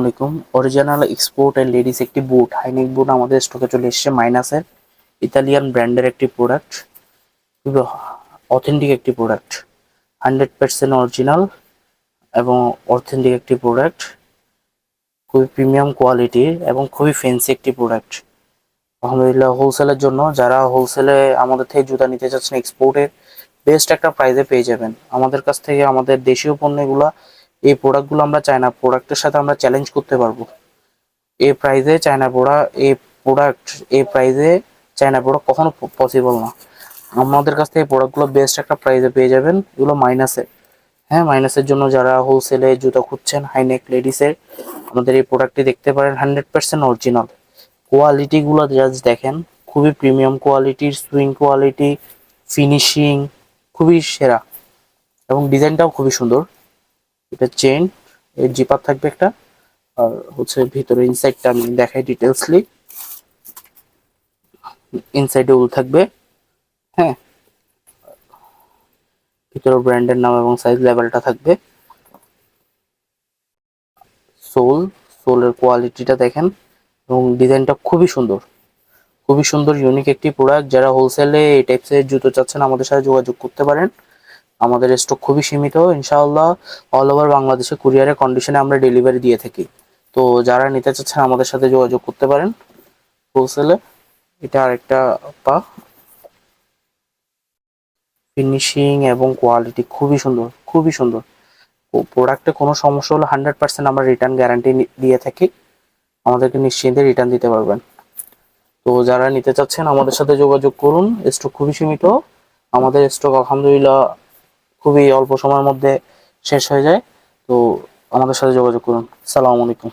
আলাইকুম। Original export and ladies একটি বুট high neck বুট আমাদের স্টকে চলে এসেছে মাইনাসের ইতালিয়ান ব্র্যান্ডের একটি প্রোডাক্ট খুবই অথেন্টিক একটি প্রোডাক্ট হান্ড্রেড পার্সেন্ট অরিজিনাল এবং অথেন্টিক একটি প্রোডাক্ট খুবই প্রিমিয়াম কোয়ালিটির এবং খুবই ফেন্সি একটি প্রোডাক্ট আলহামদুলিল্লাহ হোলসেলের জন্য যারা হোলসেলে আমাদের থেকে জুতা নিতে চাচ্ছেন এক্সপোর্টের বেস্ট একটা প্রাইসে পেয়ে যাবেন। আমাদের কাছ থেকে আমাদের দেশীয় পণ্যগুলা এই প্রোডাক্টগুলো আমরা চায়না প্রোডাক্টের সাথে আমরা চ্যালেঞ্জ করতে পারব। এই প্রাইজে চায়না প্রোডাক্ট এই প্রোডাক্ট এই প্রাইজে চায়না প্রোডাক্ট কখনো পসিবল না। আমাদের কাছ থেকে প্রোডাক্টগুলো বেস্ট একটা প্রাইসে পেয়ে যাবেন, এগুলো মাইনাসে হ্যাঁ মাইনাসের জন্য যারা হোলসেলে জুতো খুঁজছেন হাইনেক লেডিসের আমাদের এই প্রোডাক্টটি দেখতে পারেন হান্ড্রেড পার্সেন্ট অরিজিনাল কোয়ালিটিগুলো জাস্ট দেখেন, খুবই প্রিমিয়াম কোয়ালিটির সুইং কোয়ালিটি ফিনিশিং খুবই সেরা। এবং ডিজাইনটাও খুবই সুন্দর। এটা চেন এর জিপার থাকবে একটা, আর হচ্ছে ভিতরে ইনসাইডটা আমি দেখাই ডিটেলসলি ইনসাইডে উল থাকবে হ্যাঁ। ভিতরে ব্র্যান্ডের নাম এবং সাইজ লেভেলটা থাকবে। সোল সোলের কোয়ালিটিটা দেখেন, এবং ডিজাইনটা খুবই সুন্দর। খুবই সুন্দর ইউনিক একটি প্রোডাক্ট যারা হোলসেলে এই টাইপসের জুতো চাচ্ছেন, আমাদের সাথে যোগাযোগ করতে পারেন। আমাদের স্টক খুবই সীমিত, ইনশাআল্লাহ অল ওভার বাংলাদেশে কুরিয়ারের কন্ডিশনে আমরা ডেলিভারি দিয়ে থাকি। তো যারা নিতে চাচ্ছেন আমাদের সাথে যোগাযোগ করতে পারেন। হোলসেলে এটা আরেকটা পা। ফিনিশিং এবং কোয়ালিটি খুবই সুন্দর খুবই সুন্দর। প্রোডাক্টে কোনো সমস্যা হলে হান্ড্রেড পার্সেন্ট আমরা রিটার্ন গ্যারান্টি দিয়ে থাকি। আমাদেরকে নিশ্চিন্তে রিটার্ন দিতে পারবেন। তো যারা নিতে চাচ্ছেন আমাদের সাথে যোগাযোগ করুন। স্টক খুবই সীমিত। আমাদের স্টক আলহামদুলিল্লাহ খুবই অল্প সময়ের মধ্যে শেষ হয়ে যায়। তো আমাদের সাথে যোগাযোগ করুন। সালাম আলাইকুম।